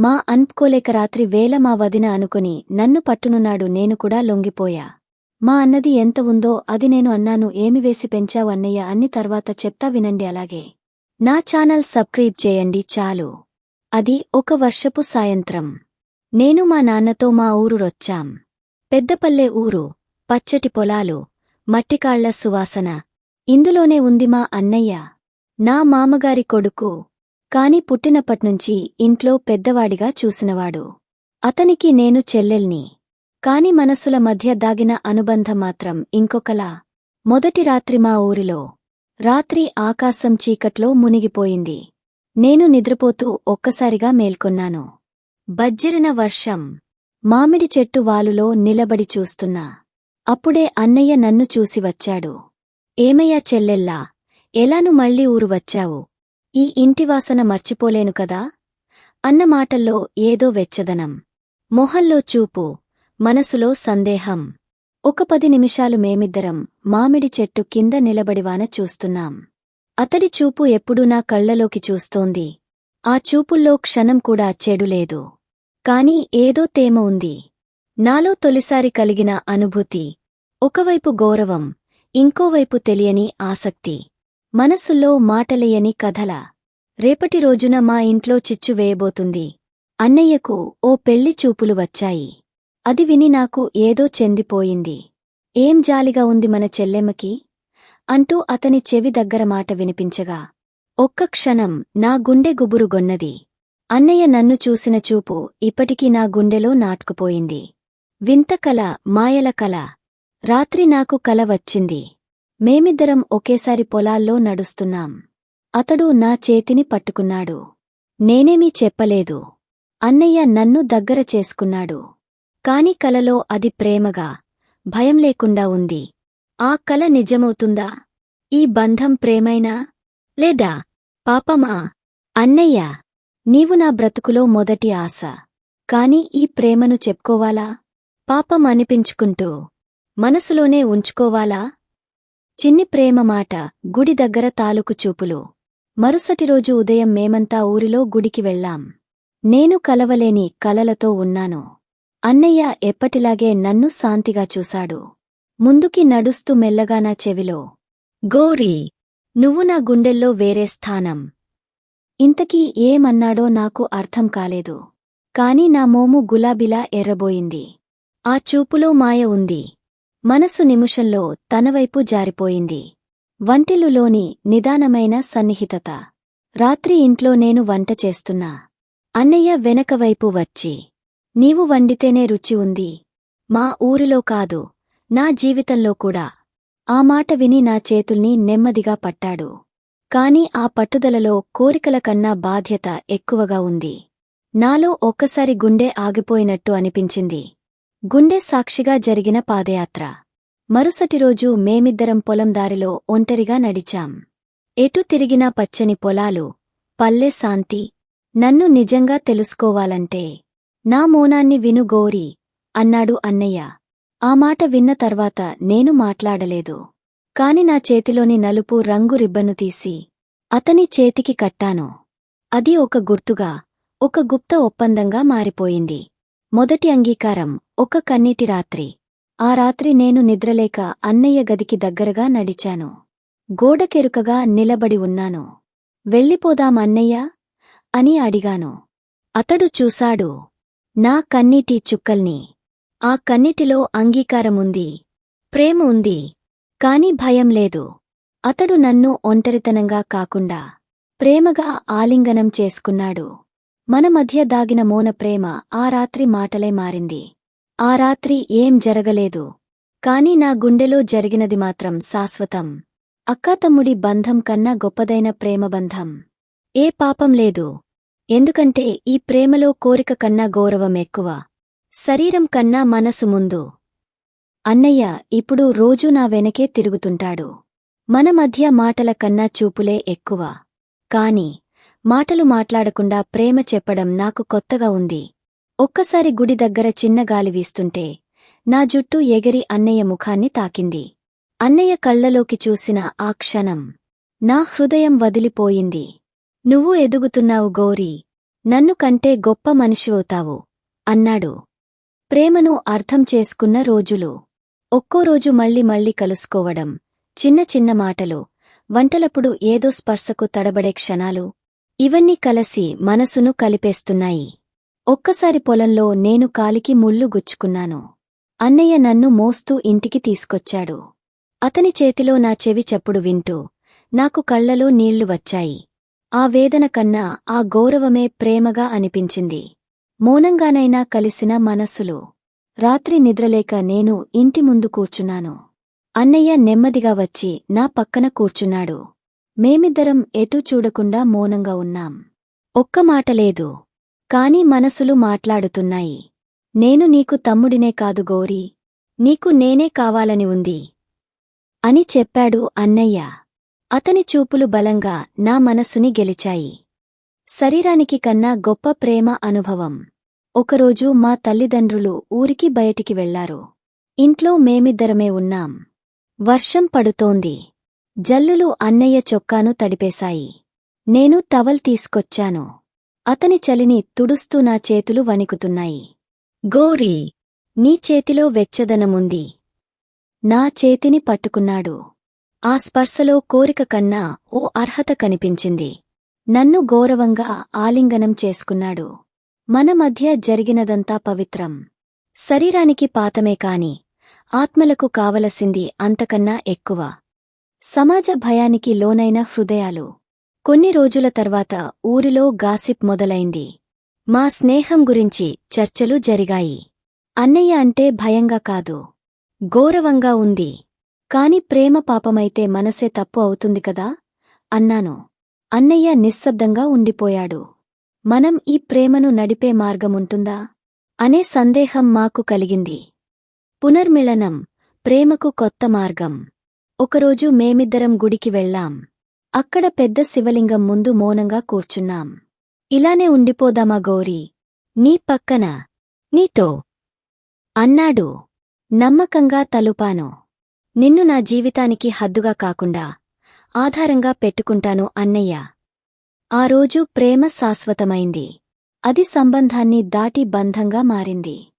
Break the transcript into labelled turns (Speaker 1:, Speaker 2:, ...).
Speaker 1: మా అన్పుకోలేక రాత్రి వేళ మా వదిన అనుకుని నన్ను పట్టునున్నాడు నేను కూడా లొంగిపోయా. మా అన్నది ఎంత ఉందో అది నేను అన్నాను ఏమి వేసి పెంచావు అన్నయ్య అన్ని తర్వాత చెప్తా వినండి అలాగే. నా ఛానల్ సబ్స్క్రైబ్ చేయండి చాలు. అది ఒక వర్షపు సాయంత్రం. నేను మా నాన్నతో మా ఊరు రొచ్చాం. పెద్దపల్లె ఊరు పచ్చటి పొలాలు మట్టికాళ్ళ సువాసన. ఇందులోనే ఉంది మా అన్నయ్య. నా మామగారి కొడుకు కాని పుట్టినప్పట్నుంచి ఇంట్లో పెద్దవాడిగా చూసినవాడు. అతనికి నేను చెల్లెల్ని. కాని మనసుల మధ్య దాగిన అనుబంధం మాత్రం ఇంకొకలా. మొదటి రాత్రి మా ఊరిలో. రాత్రి ఆకాశం చీకట్లో మునిగిపోయింది. నేను నిద్రపోతూ ఒక్కసారిగా మేల్కొన్నాను. బజ్జిరిన వర్షం. మామిడి చెట్టు వాలులో నిలబడి చూస్తున్నా. అప్పుడే అన్నయ్య నన్ను చూసి వచ్చాడు. ఏమయ్యా చెల్లెల్లా ఎలాను మళ్ళీ ఊరు వచ్చావు. ఈ ఇంటివాసన మర్చిపోలేను కదా? అన్న మాటల్లో ఏదో వెచ్చదనం. మొహంలో చూపు మనసులో సందేహం. ఒక పది నిమిషాలు మేమిద్దరం మామిడి చెట్టు కింద నిలబడివాన చూస్తున్నాం. అతడి చూపు ఎప్పుడూ నా కళ్ళలోకి చూస్తోంది. ఆ చూపుల్లో క్షణం కూడా చెడులేదు కాని ఏదో తేమ ఉంది. నాలో తొలిసారి కలిగిన అనుభూతి ఒకవైపు గౌరవం ఇంకోవైపు తెలియని ఆసక్తి. మనస్సులో మాటలేయని కథల. రేపటి రోజున మా ఇంట్లో చిచ్చు వేయబోతుంది. అన్నయ్యకు ఓ పెళ్ళి చూపులు వచ్చాయి. అది విని నాకు ఏదో చెందిపోయింది. ఏం జాలిగా ఉంది మన చెల్లెమ్మకి? అంటూ అతని చెవి దగ్గర మాట వినిపించగా. ఒక్క క్షణం నా గుండె గుబురుగొన్నది అన్నయ్య నన్ను చూసిన చూపు ఇప్పటికీ నా గుండెలో నాటుకుపోయింది. వింత కల మాయల కల. రాత్రి నాకు కల వచ్చింది. మేమిద్దరం ఒకేసారి పొలాల్లో నడుస్తున్నాం. అతడు నా చేతిని పట్టుకున్నాడు. నేనేమీ చెప్పలేదు. అన్నయ్య నన్ను దగ్గర చేసుకున్నాడు. కాని కలలో అది ప్రేమగా భయం లేకుండా ఉంది. ఆ కల నిజమవుతుందా? ఈ బంధం ప్రేమైనా? లేదా పాపమా? అన్నయ్య నీవు నా బ్రతుకులో మొదటి ఆశ. కాని ఈ ప్రేమను చెప్పుకోవాలా? పాపం అనిపించుకుంటూ మనసులోనే ఉంచుకోవాలా? చిన్ని ప్రేమ మాట గుడి దగ్గర తాలూకు చూపులు. మరుసటి రోజు ఉదయం మేమంతా ఊరిలో గుడికి వెళ్ళాం. నేను కలవలేని కలలతో ఉన్నాను. అన్నయ్య ఎప్పటిలాగే నన్ను శాంతిగా చూశాడు. ముందుకి నడుస్తూ మెల్లగా నా చెవిలో గోరీ నువ్వు నా గుండెల్లో వేరే స్థానం. ఇంతకీ ఏమన్నాడో నాకు అర్థం కాలేదు. కాని నా మోము గులాబిలా ఎర్రబోయింది. ఆ చూపులో మాయ ఉంది. మనసు నిమిషంలో తనవైపు జారిపోయింది. వంటిలులోని నిదానమైన సన్నిహితత. రాత్రి ఇంట్లో నేను వంట చేస్తున్నా. అన్నయ్య వెనకవైపు వచ్చి నీవు వండితేనే రుచి ఉంది. మా ఊరిలో కాదు నా జీవితంలో కూడా. ఆ మాట విని నా చేతుల్ని నెమ్మదిగా పట్టాడు. కాని ఆ పట్టుదలలో కోరికల కన్నా బాధ్యత ఎక్కువగా ఉంది. నాలో ఒక్కసారి గుండె ఆగిపోయినట్టు అనిపించింది. గుండె సాక్షిగా జరిగిన పాదయాత్ర. మరుసటి రోజు మేమిద్దరం పొలం దారిలో ఒంటరిగా నడిచాం. ఎటు తిరిగినా పచ్చని పొలాలు పల్లె శాంతి. నన్ను నిజంగా తెలుసుకోవాలంటే నా మోనాన్ని విను గోరి అన్నాడు అన్నయ్య. ఆ మాట విన్న తర్వాత నేను మాట్లాడలేదు. కాని నా చేతిలోని నలుపు రంగు రిబ్బను తీసి అతని చేతికి కట్టాను. అది ఒక గుర్తుగా ఒక గుప్త ఒప్పందంగా మారిపోయింది. మొదటి అంగీకారం ఒక కన్నీటి రాత్రి. ఆ రాత్రి నేను నిద్రలేక అన్నయ్య గదికి దగ్గరగా నడిచాను. గోడకెరుకగా నిలబడి ఉన్నాను. వెళ్ళిపోదాం అన్నయ్య అని అడిగాను. అతడు చూశాడు. నా కన్నీటి చుక్కల్ని. ఆ కన్నిటిలో అంగీకారముంది ప్రేమ ఉంది. కాని భయం లేదు. అతడు నన్ను ఒంటరితనంగా కాకుండా ప్రేమగా ఆలింగనం చేసుకున్నాడు. మన మధ్య దాగిన మోన ప్రేమ ఆ రాత్రి మాటలే మారింది. ఆ రాత్రి ఏం జరగలేదు. కాని నా గుండెలో జరిగినది మాత్రం శాశ్వతం. అక్కాతమ్ముడి బంధం కన్నా గొప్పదైన ప్రేమబంధం ఏ పాపం లేదు. ఎందుకంటే ఈ ప్రేమలో కోరిక కన్నా గౌరవం ఎక్కువ. శరీరం కన్నా మనసు ముందు. అన్నయ్య ఇప్పుడు రోజూ నా వెనకే తిరుగుతుంటాడు. మన మధ్య మాటల కన్నా చూపులే ఎక్కువ. కాని మాటలు మాట్లాడకుండా ప్రేమ చెప్పడం నాకు కొత్తగా ఉంది. ఒక్కసారి గుడి దగ్గర చిన్న గాలి వీస్తుంటే నా జుట్టు ఎగిరి అన్నయ్య ముఖాన్ని తాకింది. అన్నయ్య కళ్ళలోకి చూసిన ఆ క్షణం నా హృదయం వదిలిపోయింది. నువ్వు ఎదుగుతున్నావు గౌరీ నన్ను కంటే గొప్ప మనిషివవుతావు అన్నాడు. ప్రేమను అర్థం చేసుకున్న రోజులు ఒక్కో రోజు మళ్ళీ మళ్ళీ కలుసుకోవడం చిన్న చిన్న మాటలు వంటలప్పుడు ఏదో స్పర్శకు తడబడే క్షణాలు ఇవన్నీ కలసి మనసును కలిపేస్తున్నాయి. ఒక్కసారి పొలంలో నేను కాలికి ముళ్ళు గుచ్చుకున్నాను. అన్నయ్య నన్ను మోస్తూ ఇంటికి తీసుకొచ్చాడు. అతని చేతిలో నా చెవి చప్పుడు వింటూ నాకు కళ్ళలో నీళ్ళు వచ్చాయి. ఆ వేదన కన్నా ఆ గౌరవమే ప్రేమగా అనిపించింది. మౌనంగానైనా కలిసిన మనస్సులు రాత్రి నిద్రలేక నేను ఇంటి ముందు కూర్చున్నాను. అన్నయ్య నెమ్మదిగా వచ్చి నా పక్కన కూర్చున్నాడు. మేమిద్దరం ఎటూ చూడకుండా మౌనంగా ఉన్నాం. ఒక్క మాట లేదు. కాని మనసులు మాట్లాడుతున్నాయి. నేను నీకు తమ్ముడినే కాదు గౌరీ. నీకు నేనే కావాలని ఉంది. అని చెప్పాడు అన్నయ్య. అతని చూపులు బలంగా నా మనసుని గెలిచాయి. శరీరానికి కన్నా గొప్ప ప్రేమ అనుభవం. ఒకరోజు మా తల్లిదండ్రులు ఊరికి బయటికి వెళ్ళారు. ఇంట్లో మేమిద్దరమే ఉన్నాం. వర్షం పడుతోంది. జల్లులు అన్నయ్య చొక్కాను తడిపేశాయి. నేను టవల్ తీసుకొచ్చాను. అతని చలిని తుడుస్తూ నా చేతులు వణికుతున్నాయి. గోరీ నీ చేతిలో వెచ్చదనముంది. నా చేతిని పట్టుకున్నాడు. ఆ స్పర్శలో కోరిక కన్నా ఓ అర్హత కనిపించింది. నన్ను గౌరవంగా ఆలింగనం చేసుకున్నాడు. మన మధ్య జరిగినదంతా పవిత్రం. శరీరానికి పాతమే కాని ఆత్మలకు కావలసింది అంతకన్నా ఎక్కువ. సమాజ భయానికి లోనైన హృదయాలు. కొన్ని రోజుల తర్వాత ఊరిలో గాసిప్ మొదలైంది. మా స్నేహం గురించి చర్చలు జరిగాయి. అన్నయ్య అంటే భయంగా కాదు. గౌరవంగా ఉంది. కాని ప్రేమ పాపమైతే మనసే తప్పు అవుతుంది కదా? అన్నాను. అన్నయ్య నిశ్శబ్దంగా ఉండిపోయాడు. మనం ఈ ప్రేమను నడిపే మార్గముంటుందా? అనే సందేహం మాకు కలిగింది. పునర్మిళనం ప్రేమకు కొత్త మార్గం. ఒకరోజు మేమిద్దరం గుడికి వెళ్ళాం. అక్కడ పెద్ద శివలింగం ముందు మౌనంగా కూర్చున్నాం. ఇలానే ఉండిపోదామా గౌరీ? నీ పక్కన? నీతో? అన్నాడు. నమ్మకంగా తలుపాను. నిన్ను నా జీవితానికి హద్దుగా కాకుండా ఆధారంగా పెట్టుకుంటాను అన్నయ్య. ఆ రోజు ప్రేమ శాశ్వతమైంది. అది సంబంధాన్ని దాటి బంధంగా మారింది.